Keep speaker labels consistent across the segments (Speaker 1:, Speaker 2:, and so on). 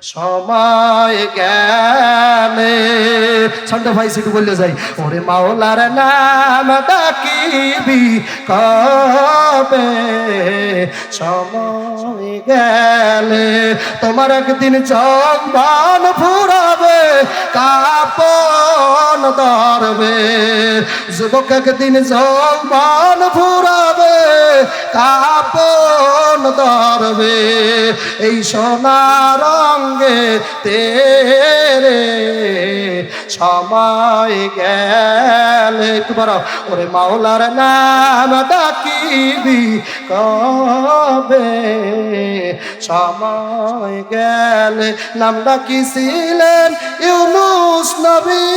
Speaker 1: সময় গেলে। ছন্দ ভাই সেটু বললে যাই। ওরে মাওলার নাম ডাকিবি কবে? সময় গেলে তোমার একদিন চম্বন ফুরাবে, কাপন ধরবে। যুবক একদিন যৌবন ফুরাবে, কাপন ধরবে। এই সোনার রঙ্গে তেরে সময় গেলে। একটু বড় ওরে মাওলার নাম ডাকিবি কবে? সময় গেলে। নাম ডাকিছিলেন ইউনুস নবী।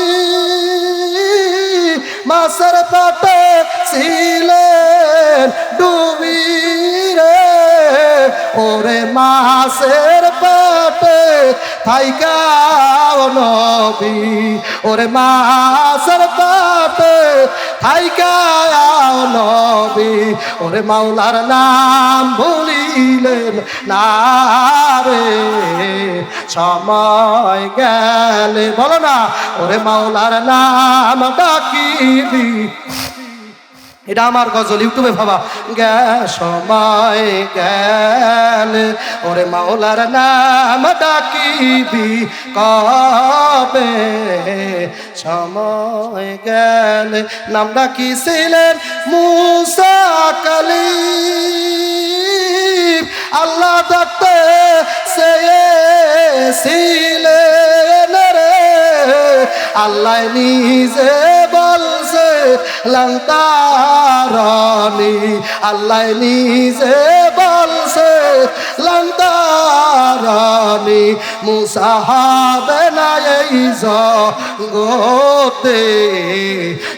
Speaker 1: মাসের পাটে ছিলেন ডুবি রে ওরে মাসের পাটে থাইকাও নবী। ওরে মাসের পাটে থাইকাও নবী। ওরে মাওলার নাম ভুলিলেন না রে। সময় গেলে, বলো না, ওরে মাওলার নাম ডাকিবি এটা আমার গজল, ইউটিউবে ভাবা। সময় গেলে, ওরে মাওলার নাম ডাকিবি কবে? সময় গেলে, নাম ডাকিছিলেন মুসা কালী আল্লাহ ডাকতে চেয়েছিলেন রে। আল্লাহ নিজে বলছে লঙ্কারণী আল্লাহ নিজে বলছে লঙ্কারণী মুসা হবে না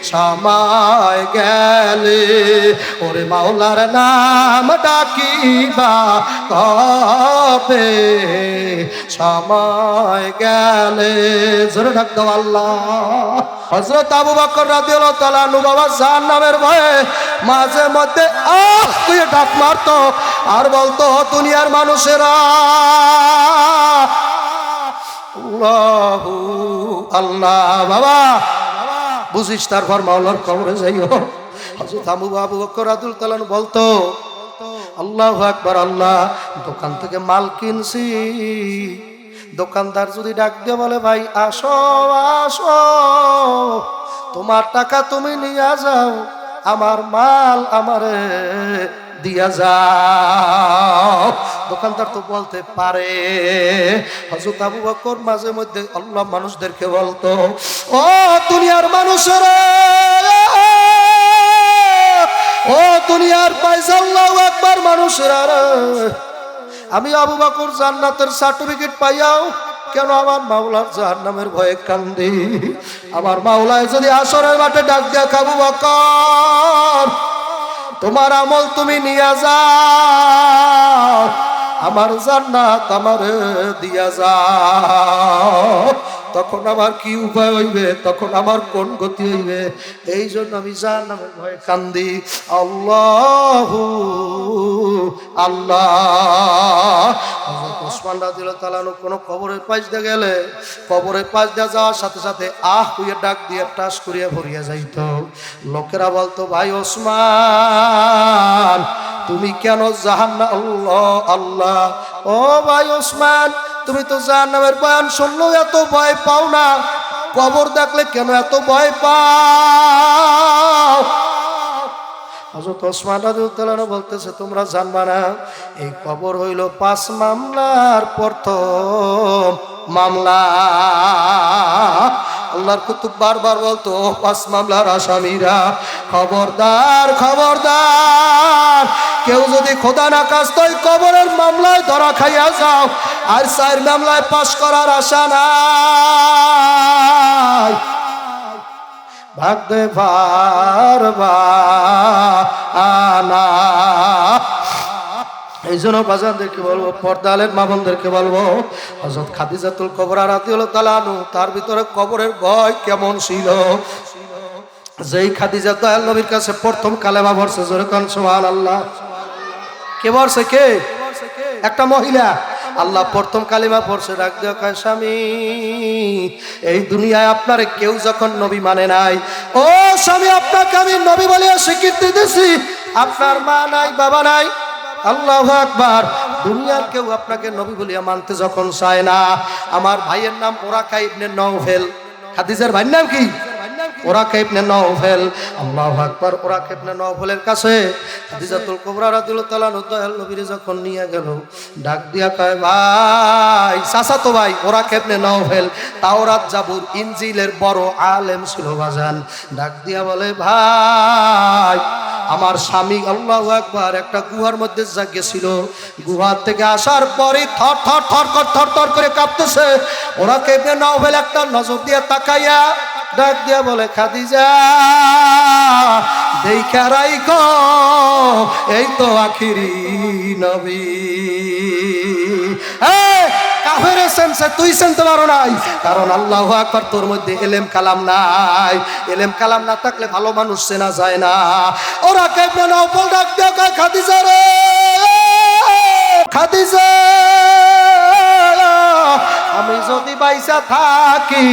Speaker 1: সময় গেলে ওরে মাওলার নাম ডাকিবা কবে? সময় গেলে, জোরে ডাক দাও হজরত আবু বকর রাদিয়াল্লাহু তাআলা নু বাবা জান নামের ভয়ে মাঝে মধ্যে, আহ, তুই ডাক মারতো। আর বলতো, দুনিয়ার মানুষেরা আল্লাহু বাবা। বুঝিস তারপর মাওলার কবরে যাইও। হজরত আবু বাবু বকর আদুল তালান বলতো, আল্লাহ আকবার, আল্লাহ, দোকান থেকে মাল কিনছি। দোকানদার যদি ডাক দিয়ে বলে, ভাই, আসো আসো, তোমার টাকা তুমি নিয়ে যাও, আমার মাল আমারে দিয়া যাও দোকানদার তো বলতে পারে হজরত আবু বকর মাঝে মধ্যে আল্লাহ মানুষদেরকে বলতো, ও দুনিয়ার মানুষেরা, ও দুনিয়ার পাইসাল্লাহ একবার মানুষেরা। আমি আবু বাকর জান্নাতের সার্টিফিকেট পাইয়াও কেন আমার মাওলার জাহান্নামের ভয়ে কান্দি? আমার মাওলায় যদি আসরের মাঠে ডাক দিয়া খাবু বকর, তোমার আমল তুমি নিয়ে যাও, আমার জান্নাত আমার দিয়া যাও। তখন আমার কি উপায় হইবে? তখন আমার কোন গতি হইবে? এই জন্য আমি জাহান্নামের ভয়ে কান্দি, আল্লাহ আল্লাহ। ওসমান রাদিয়াল্লাহু তাআলা কোনো কবরের পাশ দিয়ে গেলে, কবরের পাশ দিয়ে যাওয়ার সাথে সাথে আহ কইয়া ডাক দিয়ে টাস করিয়া ভরিয়া যাইত। লোকেরা বলতো, ভাই ওসমান, তুমি কেন জাহান্না আল্লাহ আল্লাহ। ও ভাই ওসমান তুমি তো জাহান্নামের বয়ান শুনলেও এত ভয় পাও না। কবর দেখলে কেন এত ভয় পাও? হজরত ওসমান রাজুদ্দালানো বলতেছে, তোমরা জানবা না, এই কবর হইল পাঁচ মামলার প্রথম মামলা। আল্লাহর কুতুব বারবার বলতো পাঁচ মামলার আসামিরা, খবরদার খবরদার, কেউ যদি খোদা না কাজ তো কবরের মামলায় ধরা খাইয়া যাও, আর চার মামলায় পাশ করার আশা নাই। ভাগতে পারবা আনা এই জন্য বাজারদেরকে বলব পর্দালের মামনদেরকে বলব হজরত খাদিজাতুল কবরা রাতি হলো তালানু তার ভিতরে কবরের ভয় কেমন ছিল? যেই খাদিজা দয়াল নবীর কাছে প্রথম কালেমা ভরছে জোরে কান সোহান আল্লাহ কে ভরছে কে? একটা মহিলা। আল্লাহ প্রথম কালিমা পড়ছে, ডাক দেওয়া স্বামী, এই দুনিয়ায় আপনার কেউ যখন নবী মানে নাই, ও স্বামী, আপনাকে আমি নবী বলে স্বীকৃতি দিছি। আপনার মা নাই, বাবা নাই আল্লাহ আকবার। দুনিয়ার কেউ আপনাকে নবী বলিয়া মানতে যখন চায় না। আমার ভাইয়ের নাম ওরাকা ইবনে নওফেল। হাদিসের ভাইয়ের নাম কি? ওরা ইবনে নওফেল আল্লাহু আকবার, ওরা ইবনে নওফেলের কাছে? হাদিজাতুল কুবরা রাদিয়াল্লাহু তাআলা দয়াল নবীরে যখন নিয়ে গেল, ডাক দিয়া কয়, ভাই, চাচা তো ভাই, ওরা ইবনে নওফেল তাওরাত জাবুর ইনজিলের বড় আলেম ছিল বাজান। ডাক দিয়া বলে, ভাই, আমার স্বামী আল্লাহ একবার একটা গুহার মধ্যে গেছিল গুহার থেকে আসার পরে থর থর থর থর থর করে কাঁপতেছে। ওরা কেঁপে নভেল একটা নজর দিয়ে তাকাইয়া ডাক দিয়া বলে, খাদিজা দেখা রাইক এই তো আখিরি নবী। কাফের সেন্সে তুই শুনতে পারো নাই, কারণ আল্লাহ আকবার তোর মধ্যে এলেম কালাম নাই। এলেম কালাম না থাকলে ভালো মানুষ চেনা যায় না। ওরা কেমনে নফল ডাক দিয়ে খাদিজা রে, খাদিজা। বাইসা থাকি,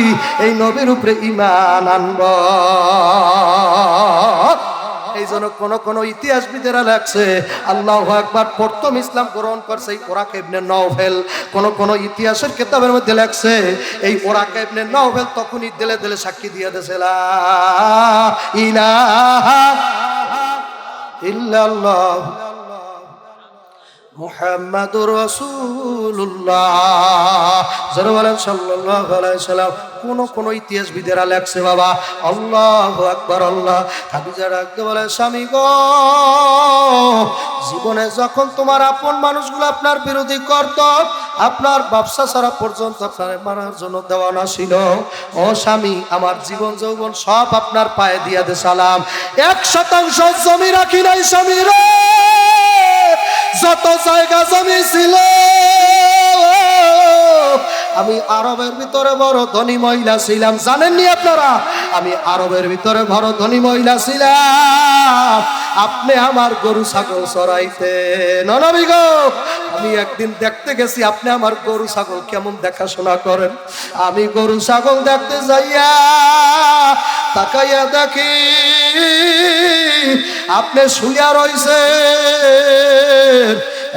Speaker 1: এই নবীর উপরে ইমান আনব। এই জন্য কোন কোন ইতিহাসবিদেরা লেখছে, আল্লাহ একবার প্রথম ইসলাম গ্রহণ করছে এই ওরা কেবনে নভেল কোন কোন ইতিহাসের কেতাবের মধ্যে লেখছে, এই ওরা কেবনে নভেল তখনই দেলে দেলে সাক্ষী দিয়ে দিয়েছে, লা ইলাহা ইল্লাল্লাহ। মুহাম্মাদুর রাসূলুল্লাহ। যারা সাল্লাম, কোন কোন ইতিহাসবিদেরা লেখছে, বাবা, আল্লাহু আকবার, আল্লাহ। খাদিজা রাখতে বলে, স্বামী গো, জীবনে যখন তোমার আপন মানুষগুলো আপনার বিরোধী করত, আপনার ব্যবসা ছাড়া পর্যন্ত আপনার মারার জন্য দেওয়ানা ছিল। ও স্বামী, আমার জীবন, যৌবন সব আপনার পায়ে দিয়া দে, সালাম। এক শতাংশ জমি রাখি নাই, স্বামী রে। যত জায়গা জমি ছিল, আমি আরবের ভিতরে বড় ধনী মহিলা ছিলাম। জানেননি আপনারা? আমি আরবের ভিতরে বড় ধনী মহিলা ছিলাম। আপনি আমার গরু, ছাগল চড়াইতে ননবী গো, আমি একদিন দেখতে গেছি, আপনি আমার গরু, ছাগল কেমন দেখাশোনা করেন? আমি গরু, ছাগল দেখতে যাইয়া তাকাইয়া দেখি, আপনি শুইয়া রয়েছে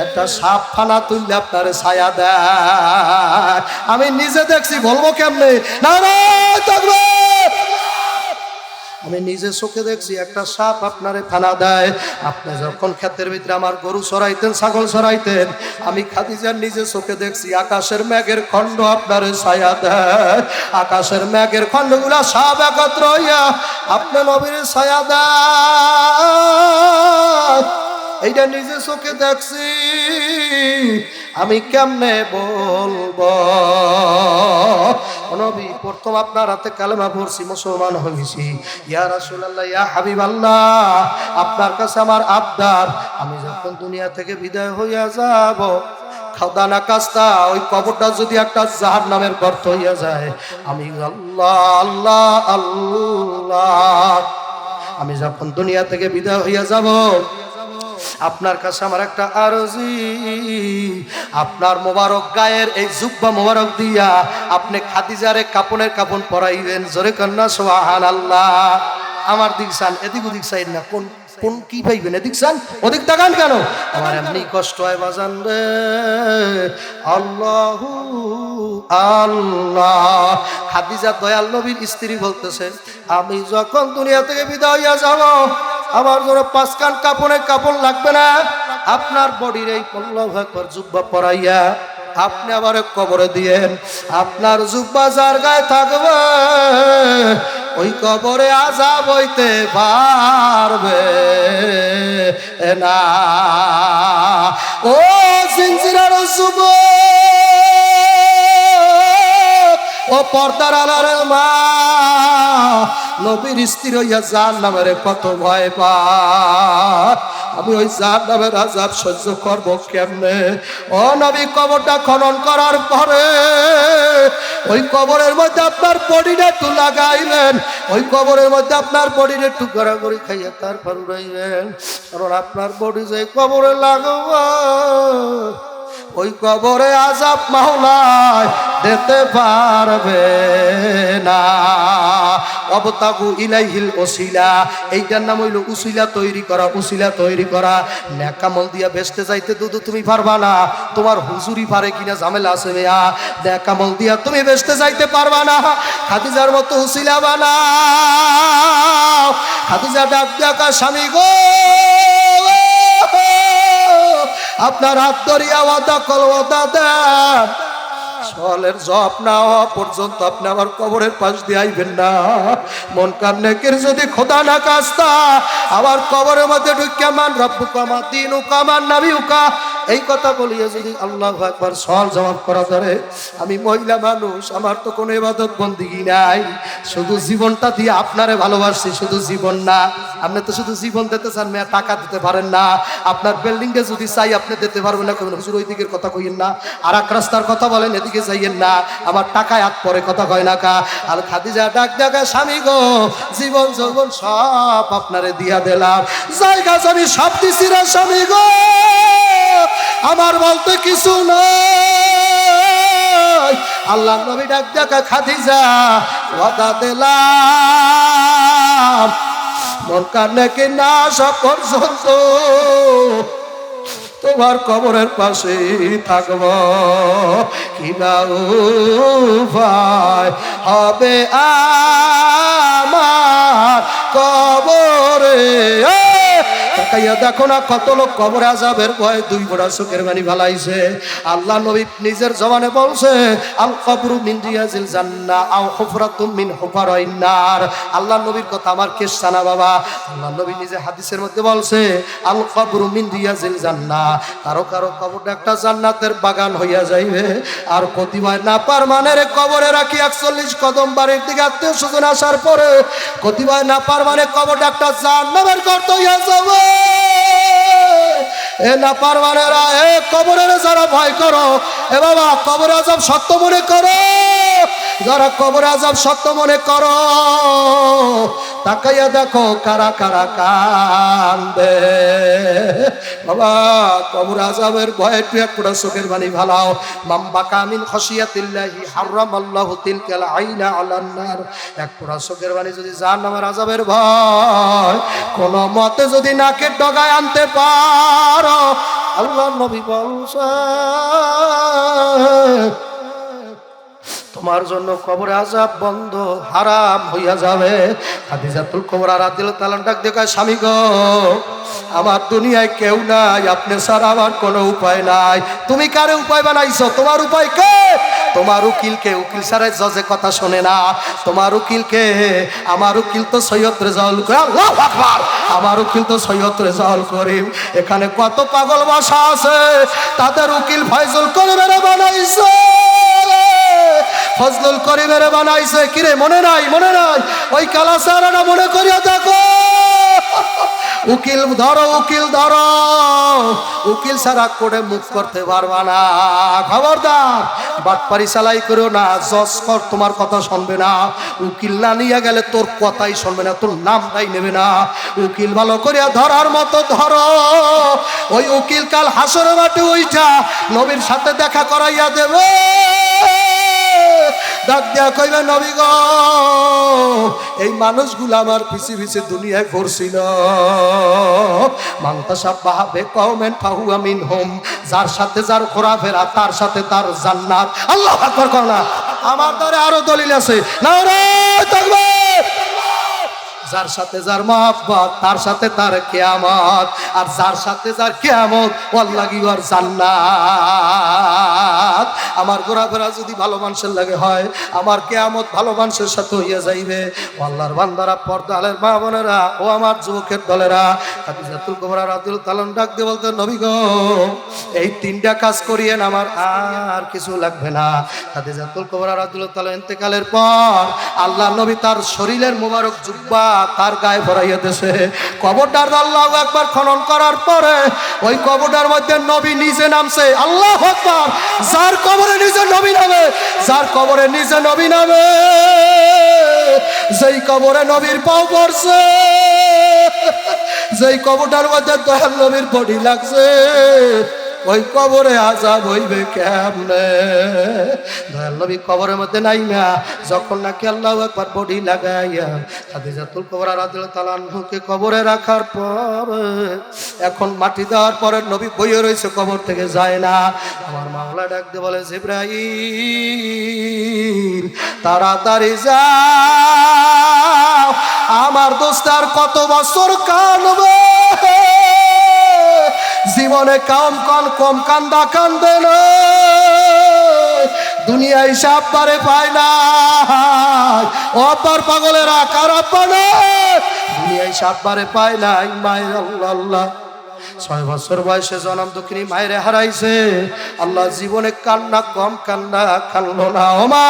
Speaker 1: একটা সাপ ফালা তুললে আপনার ছায়া দেয়। আমি নিজে দেখছি, বলব কেমনে? না আমি নিজে চোখে দেখছি, একটা সাপ আপনারে ফানা দেয়। আপনি যখন ক্ষেতের ভিতরে আমার গরু সরাইতেন ছাগল সরাইতেন আমি খাদিজার নিজে চোখে দেখছি, আকাশের মেঘের খণ্ড আপনারে ছায়া দেয়। আকাশের মেঘের খণ্ডগুলা সাপ একত্র হইয়া আপনার নবীর ছায়া দেয় এইটা নিজে চোখে দেখছি, আমি কেমনে বলব? প্রথম আপনার হাতে কালেমা পড়ছি, মুসলমান হয়েছি। ইয়া রাসূলুল্লাহ, ইয়া হাবিব আল্লাহ আপনার কাছে আমার আবদার, আমি যখন দুনিয়া থেকে বিদায় হইয়া যাব খাদানা কাস্তা, ওই কবরটা যদি একটা জাহার নামের গর্ত হইয়া যায়, আমি আল্লাহ আল্লাহ আল্লাহ, আমি যখন দুনিয়া থেকে বিদায় হইয়া যাব আপনার কাছে আমার একটা আরজি। আপনার মোবারক গায়ের এই জুব্বা মোবারক দিয়া আপনি খাদিজারে কাপনের কাপন পরাইবেন। জোরে কন্যা সোহান আল্লাহ আমার দিক চান, এদিক ওদিক সাইড না। কোন কোন কি পাইবেন এদিক চান? ওদিক তাকান কেন? আমার এমনি কষ্ট হয় বাজান রে। আল্লাহ আল্লাহ। খাদিজা দয়াল নবীর স্ত্রী বলতেছে, আমি যখন দুনিয়া থেকে বিদায় যাব আমার জন্য পাঁচ কান কাপড়ে কাপড় লাগবে না। আপনার বডির এই পল্লব একবার জুব্বা পরাইয়া আপনি আবার কবরে দিয়েন। আপনার জুব্বা যার গায়ে থাকবে, ওই কবরে আজাব হইতে পারবে না। ও সিনসিরার যুব ও পর্দার আলার মা নবীর স্ত্রী হইয়া যার নামের কত ভয় পা আমি ওই যার নামের আজাব সহ্য করব কেমনে? ও নবী, কবরটা খনন করার পরে ওই কবরের মধ্যে আপনার বডিটা একটু লাগাইলেন। ওই কবরের মধ্যে আপনার বডিটা একটু গড়াগড়ি খাইয়া তারপর উড়াইবেন কারণ আপনার বডি যে কবরে লাগবে ওই কবরে আজাব মাওলায় দিতে পারবে না। অবতাগু ইলাইহিল ওসিলা, এইটার নাম হইল উসিলা তৈরি করা, উসিলা তৈরি করা। ন্যাকামল দিয়া বেচতে যাইতে দুদু তুমি পারবা না, তোমার হুজুরি পারে কিনা ঝামেলা আছে মেয়া ন্যাকামল দিয়া তুমি বেচতে যাইতে পারবা না, খাদিজার মতো উসিলা বানাও। খাদিজা ডাক ডাকা স্বামী গো আপনার হাত ধরিয়া ওয়াদা কল ওয়াদা দেন। সলের জব না হওয়া পর্যন্ত আপনি আমার কবরের পাশ দিয়ে আইবেন না। মন কান্নেকের যদি খোদা না কাস্তা, আমার কবরের মধ্যে ঢুকিয়া মান রব্বু কামা দিন উকামান নাবি উকা এই কথা বলিয়ে যদি আল্লাহ একবার সল জবাব করা ধরে, আমি মহিলা মানুষ, আমার তো কোনো এবাদত বন্দিগি নাই। শুধু জীবনটা দিয়ে আপনারে ভালোবাসছি, শুধু জীবন না। আপনি তো শুধু জীবন দিতে চান, মেয়ে, টাকা দিতে পারেন না। আপনার বিল্ডিংটা যদি চাই, আপনি দিতে পারবেন না। কেমন হুজুর ওই দিকের কথা কইেন না। আর এক রাস্তার কথা বলেন, এদিকে যাইয়েন না। আমার টাকায় হাত পরে কথা কয় না কা। আর খাদিজা ডাক ডাকা, স্বামী গো, জীবন, যৌবন সব আপনারে দিয়া দিলাম। জায়গা জমি সব দিছি রে স্বামী গো। আমার বলতে কিছু নাই। আল্লাহ নবী ডাক ডাকা খাদিজা, ওয়াদা দিলাম। মন কানে কি না আসা পর্যন্ত তোমার কবরের পাশে থাকব। কিনা উপায় হবে আমার কবরে। তাকাইয়া দেখো না, কত লোক কবরে আজাবের ভয় দুই বড় চোখের বাণী ভালাইছে আল্লাহ নবী নিজের জবানে বলছে, আল কবরু মিন রিয়াজিল জান্নাহ আও হুফরাতুম মিন হুফারাইন নার। আল্লাহ নবীর কথা আমার কেসা না বাবা। আল্লাহ নবী নিজে হাদিসের মধ্যে বলছে, আল কবরু মিন রিয়াজিল জান্নাহ কারও কারও কবরটা একটা জান্নাতের বাগান হইয়া যাইবে। আর কতিবায় না পার মানের কবরে রাখি একচল্লিশ কদম বাড়ির দিকে আত্মীয় স্বজন আসার পরে কতিবায় না পার মানে কবরটা একটা জান্নাতের গর্ত হইয়া যাবে। এ না পারবানেরা, এ কবরের যারা ভয় করো, এ বাবা, কবর আজাব সত্য মনে করো। যারা কবর আজাব সত্য তাকাইয়া দেখো কারা কারা কান্দে। বাবা, কবর আজাবের ভয়ে তুই একটা চোখের বাণী ভালাও মাম্বা কামিন খসিয়াতিল্লাহি হারাম আল্লাহ তিলকাল আইনা আলান্নার এক পুরা চোখের বাণী যদি যার নামের আজাবের ভয়, কোন মতে যদি নাকের ডগায় আনতে পারো, আল্লাহ নবী বলছে তোমার জন্য কবরে আজাব বন্ধ, হারাম হইয়া যাবে। খাদিজাতুল কবর আর আদিল তালান ডাক দেখায় স্বামী গো, আমার দুনিয়ায় কেউ নাই, আপনি ছাড়া আমার কোনো উপায় নাই। তুমি কারে উপায় বানাইছো? তোমার উপায় কে? তোমার উকিলকে উকিল সারে জজে কথা শোনে না। তোমার উকিলকে আমার উকিল তো সৈয়দ রেজাউল আমার উকিল তো সৈয়দ রেজাউল করিম। এখানে কত পাগল বাসা আছে, তাদের উকিল ফয়জুল করিমের বানাইছে। ফজলুল করিমের বানাইছে। কিরে, মনে নাই? মনে নাই? ওই কালাসারাটা মনে করিয়া দেখো। উকিল ধরো উকিল ধরো। উকিল সারা করে মুখ করতে পারবা না। খবরদার, বাটপারি চালাই করো না। জজ কর, তোমার কথা শুনবে না। উকিল না নিয়ে গেলে তোর কথাই শুনবে না, তোর নামটাই নেবে না। উকিল ভালো করিয়া ধরার মতো ধরো। ওই উকিল কাল হাসরে মাটি ওইটা নবীর সাথে দেখা করাইয়া দেবে। ডাক দিয়া কইবে, নবী গো, এই মানুষগুলো আমার পিছি পিছি দুনিয়ায় ঘুরছিল মাংতা সাহ বাহাবে কওমেন ফাহু আমিন হোম যার সাথে যার ঘোরাফেরা, তার সাথে তার জান্নাত। আল্লাহ আকবার কর না। আমার দ্বারা আরও দলিল আছে। না রে যার সাথে যার মহব্বত, তার সাথে তার কেয়ামত, আর যার সাথে যার কেয়ামত ওয়াল্লাগি ওর জান্নাত। আমার ঘোরাফেরা যদি ভালো মানুষের লাগে হয়, আমার কেয়ামত ভালো মানুষের সাথে হইয়া যাইবে। আল্লাহর বান্দারা, পর্দালের মা বোনেরা, ও আমার যুবকের দলেরা, খাদিজাতুল কুবরা রাদিয়াল্লাহু তাআলা ডাক দিয়ে বলতে নবী গো, এই তিনটা কাজ করিয়েন, আমার আর কিছু লাগবে না। খাদিজাতুল কুবরা রাদিয়াল্লাহু তাআলা ইন্তেকালের পর আল্লাহ নবী তার শরীরের মোবারক জুব্বা তার গায়ে ভরাইয়া দেশে কবরটার আল্লাহ একবার খনন করার পরে ওই কবরটার মধ্যে নবী নিজে নামছে, আল্লাহ আকবার! যার কবরে নিজে নবী নামে, যার কবরে নিজে নবী নামে, যেই কবরে নবীর পাও পড়ছে, যেই কবরটার মধ্যে দয়াল নবীর বডি লাগছে ওই কবরে আজাব হইবে কেমনে? নবী কবরের মধ্যে নাই না যখন নাকি আল্লাহ একবার বডি লাগাইয়া খাদিজাতুল কবরা রাদিয়াল্লাহু তাআলা আনহুকে কবরে রাখার পর, এখন মাটি দেওয়ার পরে নবী বইয়ে রয়েছে কবর থেকে যায় না। আমার মাওলা ডাক দিয়ে বলে, জিব্রাইল, তাড়াতাড়ি যাও। আমার দোস্তার কত বছর কানবে? জীবনে কাম কান কম কান্দা কান্দে না দুনিয়ায় সাপ পারে পায় না। অপার পাগলেরা কারা পানে দুনিয়া হিসাব পারে পায় না আল্লাহ আল্লাহ। ছয় বছর বয়সে জনম দক্ষিণী মায়ের হারাইছে। আল্লাহ জীবনে কান্না কম, কান্না কান্দ না। ও মা,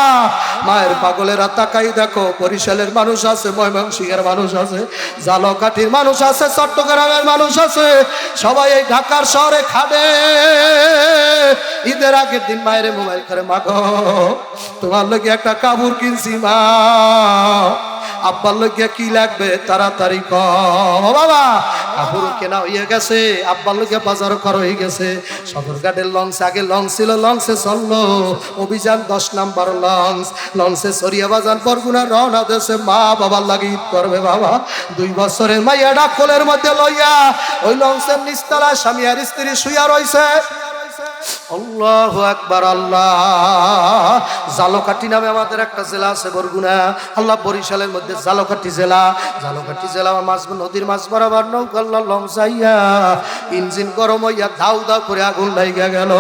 Speaker 1: মায়ের পাগলেরা তাকাই দেখো, বরিশালের মানুষ আছে, ময়মনসিংহের মানুষ আছে, জালকাঠির মানুষ আছে, চট্টগ্রামের মানুষ আছে, সবাই এই ঢাকার শহরে খাবে। ঈদের আগের দিন মায়ের মোবাইল করে মাগো তোমার লোকে একটা কাবুর কিনছি, মা। আব্বার লোকিয়া কি লাগবে? তাড়াতাড়ি ক। বাবা কেনা হয়ে গেছে, আব্বার লোকিয়া বাজার করা হয়ে গেছে। সদরঘাটের লঞ্চ আগে লঞ্চ ছিল, লঞ্চে চলল। অভিযান দশ নাম্বার লঞ্চ। লঞ্চে সরিয়া বাজান পরগুনা রওনা দেশে মা বাবার লাগি করবে বাবা। দুই বছরের মাইয়াডা কোলের মধ্যে লইয়া ওই লঞ্চের নিস্তালা স্বামী আর স্ত্রী শুয়া রইছে। আল্লাহ একবার আল্লাহ। জালকাটি নামে আমাদের একটা জেলা আছে বরগুনা। আল্লাহ বরিশালের মধ্যে জালকাটি জেলা। জালকাটি জেলা মাছ নদীর মাছ বরাবর নৌকাল্লা লংসাইয়া ইঞ্জিন গরম হইয়া দাউ দাউ করে আগুন লাইগা গেল।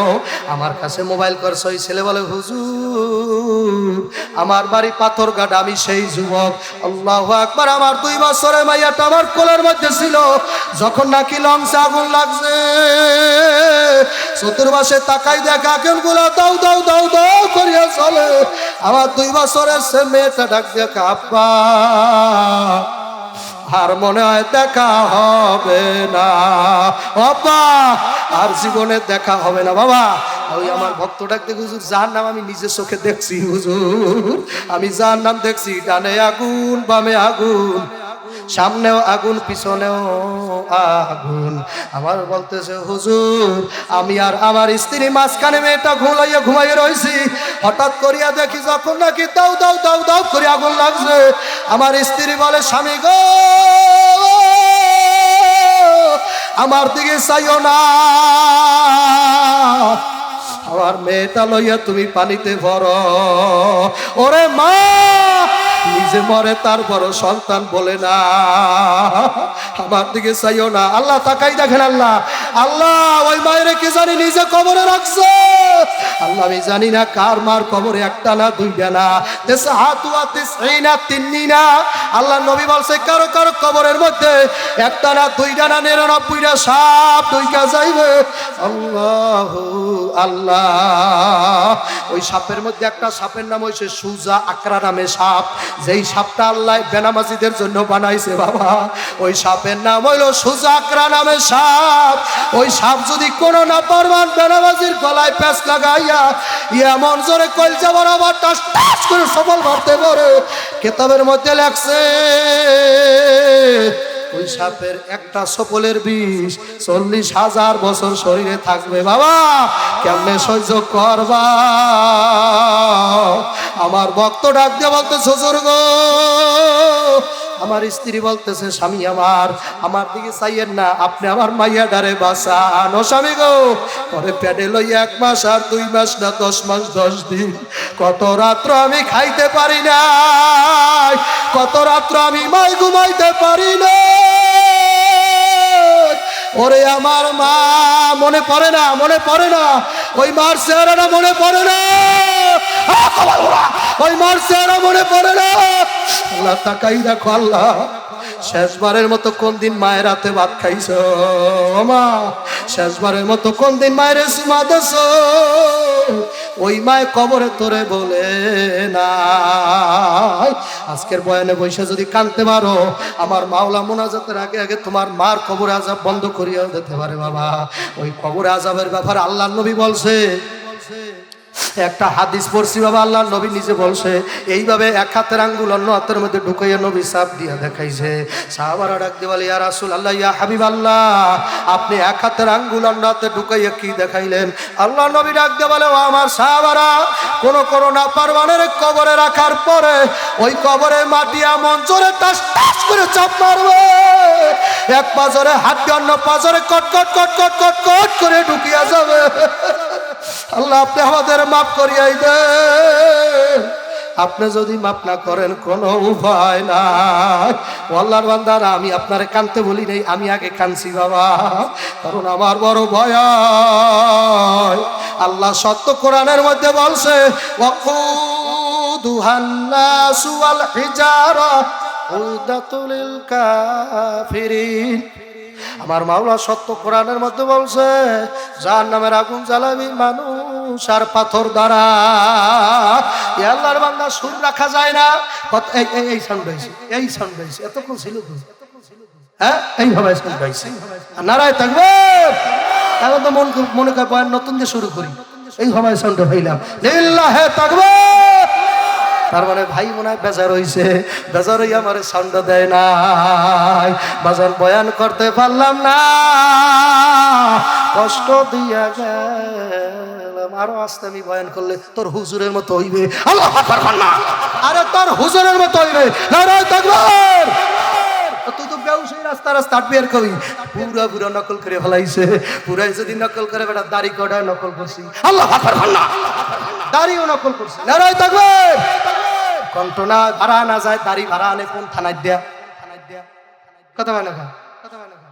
Speaker 1: আমার কাছে মোবাইল করছে, ওই ছেলে বলে, হুজুর, আমার বাড়ি পাথর গাড আমি সেই যুবক। আল্লাহ একবার আমার দুই বছরের মাইয়াটা আমার কোলের মধ্যে ছিল। যখন নাকি লংসে আগুন লাগছে চতুর্মাসে তাকাই দেখা কেনগুলা দাও দাও দাও দাও করিয়া চলে। আমার দুই বছরের সে মেয়েটা ডাক দেখা আর মনে হয় দেখা হবে না। বাবা আর জীবনে দেখা হবে না, বাবা। ওই আমার ভক্ত ডাকতে হুজুর, যার নাম আমি নিজের চোখে দেখছি, হুজুর, আমি যার নাম দেখছি, ডানে আগুন, বামে আগুন। সামনেও আগুন, পিছনেও আগুন। আমার বলতেছে, হুজুর, আমি আর আমার স্ত্রী মাঝখানে মেয়েটা ঘুমাইয়া ঘুমাইয়া রয়েছি হঠাৎ করিয়া দেখি যখন নাকি দাও দাও দাও দাও করে আগুন লাগছে। আমার স্ত্রী বলে, স্বামী গো, আমার দিকে চাইও না। আমার মেয়েটা লইয়া তুমি পানিতে ভর। ওরে মা নিজে মরে তারপর সন্তান বলে না। আমার দিকে চাইও না। আল্লাহ তাকাই দেখেন আল্লাহ। আল্লাহ, ওই মায়ের কি জানি নিজে কবরে রাখছে? আল্লাহ, আমি জানি না কার মার কবরে একটা না দুইটা না। না না আল্লাহ নবী বলছে, কারও কারও কবরের মধ্যে একটা না দুইটা না নিরানব্বইটা সাপ দুইটা যাইবে। আল্লাহ আল্লাহ। ওই সাপের মধ্যে একটা সাপের নাম হয়েছে সুজা আকরা নামে সাপ। যেই সাপটা আল্লাহ বেনামাজিদের জন্য বানাইছে, বাবা। ওই সাপের নাম হইল সুজা আকরা নামে সাপ। ওই সাপ যদি কোনো না পারমান বেনামাজির গলায় প্যাঁচ লাগাইয়া এমন জোরে কলজা বরাবর টাস টাস করে সফল মারতে পারে। কেতাবের মধ্যে লেখছে, ওই সাপের একটা সফলের বিষ চল্লিশ হাজার বছর শরীরে থাকবে। বাবা, কেমনে সহ্য করবা? আমার ভক্ত ডাক দিয়ে বলতে শ্বশুর গো আমার স্ত্রী বলতেছে, স্বামী আমার আমার দিকে চাইয়েন না, আপনি আমার মাইয়া ডারে বাঁচান ও স্বামী গো, পরে প্যাডে লই এক মাস আর দুই মাস না, দশ মাস, দশ দিন, কত রাত্র আমি খাইতে পারি না কত রাত্র আমি মাই ঘুমাইতে পারি না ওরে আমার মা, মনে পড়ে না, মনে পড়ে না, ওই মার চেহারাটা মনে পড়ে না! ওই মার মনে পড়ে না। আল্লাহ তাকাই দেখো, আল্লাহ। শেষবারের মতো কোন দিন মায়ের হাতে ভাত খাইছ? মা, শেষবারের মতো কোন দিন মায়ের সুমা দেছ? ওই মায় কবরে তোরে বলে না আজকের বয়ানে বৈশা যদি কানতে পারো, আমার মাওলা মোনাজাতের আগে আগে তোমার মার কবরে আজাব বন্ধ করিয়া দিতে পারে বাবা। ওই কবরে আজাবের ব্যাপারে আল্লাহ নবী বলছে একটা হাদিস পড়ছি, বাবা, আল্লাহ নবী নিজে বলছে, এইভাবে এক হাতের আঙ্গুল অন্য হাতের মধ্যে ঢুকাইয়া নবী সাপ দিয়া দেখাইছে। সাহাবারা ডাক বলে, ইয়া রাসূল আল্লাহ ইয়া হাবিব আল্লাহ আপনি এক হাতের আঙ্গুল অন্য হাতে ঢুকাইয়া কি দেখাইলেন? আল্লাহ নবী ডাক দিয়ে বলে, ও আমার সাহাবারা, কোন কোন না পারমানের কবরে রাখার পরে ওই কবরে মাটি এমন জোরে টাস টাস করে চাপ মারবে। এক পাজরে হাড্ডি অন্য পাজরে কট কট কট কট কট কট করে ঢুকিয়া যাবে। আল্লাহ, আপনি আমাদের মাফ করিয়াই দে আপনি যদি মাফ না করেন, কোনো উপায় নাই। আল্লাহর বান্দার, আমি আপনারে কানতে বলি নাই, আমি আগে কানছি বাবা। কারণ আমার বড় ভয়। আল্লাহ সত্য কোরআনের মধ্যে বলছে উদাতুল কাফিরিন। আমার মাওলা সত্য কোরআনের মধ্যে বলছে যার নামের আগুন জ্বালাবি মানুষ আর পাথর দ্বারা। আল্লাহর বান্দা সুর রাখা যায় না। এই সাউন্ড হয়েছে, এই সাউন্ড হয়েছে। এতক্ষণ ছিল হ্যাঁ? এইভাবে সাউন্ড হয়েছে। নারায় থাকবে। এখন তো মন মনে করে বয়ান নতুন দিয়ে শুরু করি। এই সময় সাউন্ড হইলাম। লিল্লাহে থাকবে। তার মানে ভাই মনে হয় বেজার হইছে। বেজার হইয়া আমার সাউন্ড দেয় নাই। বাজার বয়ান করতে পারলাম না। কষ্ট দিয়া গেলাম আরও আস্তে আমি বয়ান করলে তোর হুজুরের মতো হইবে। আল্লাহ না আরে তোর হুজুরের মতো হইবে। তুই তো ব্যবসায়ী রাস্তা রাস্তা বের করি পুরা পুরা নকল করে ফেলাইছে। পুরাই যদি নকল করে বেটা, দাড়ি কটা নকল করছি। আল্লাহ না দাড়িও নকল করছি। নারায় তাকবীর। কণ্ঠ না ভাড়া না যায়, দাড়ি ভাড়া আনে কোন থানায় দেয়া? কথা না খা?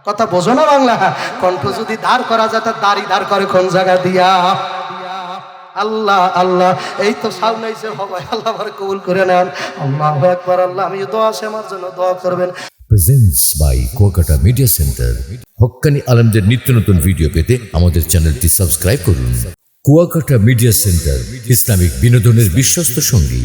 Speaker 1: কথা বোঝো না বাংলা। কণ্ঠ যদি ধার করা যায় তার দাড়ি ধার করে কোন জায়গা দিয়া? আল্লাহ আল্লাহ। এই তো সামনে এসে সবাই আল্লাহ কবুল করে নেন। আল্লাহ একবার আল্লাহ, আমি দোয়া আছে আমার জন্য দোয়া করবেন।
Speaker 2: Presence by Kuakata media centre Haqqani আলমদের নিত্য নতুন ভিডিও পেতে আমাদের চ্যানেলটি সাবস্ক্রাইব করুন। কুয়াকাটা মিডিয়া সেন্টার ইসলামিক বিনোদনের বিশ্বস্ত সঙ্গী।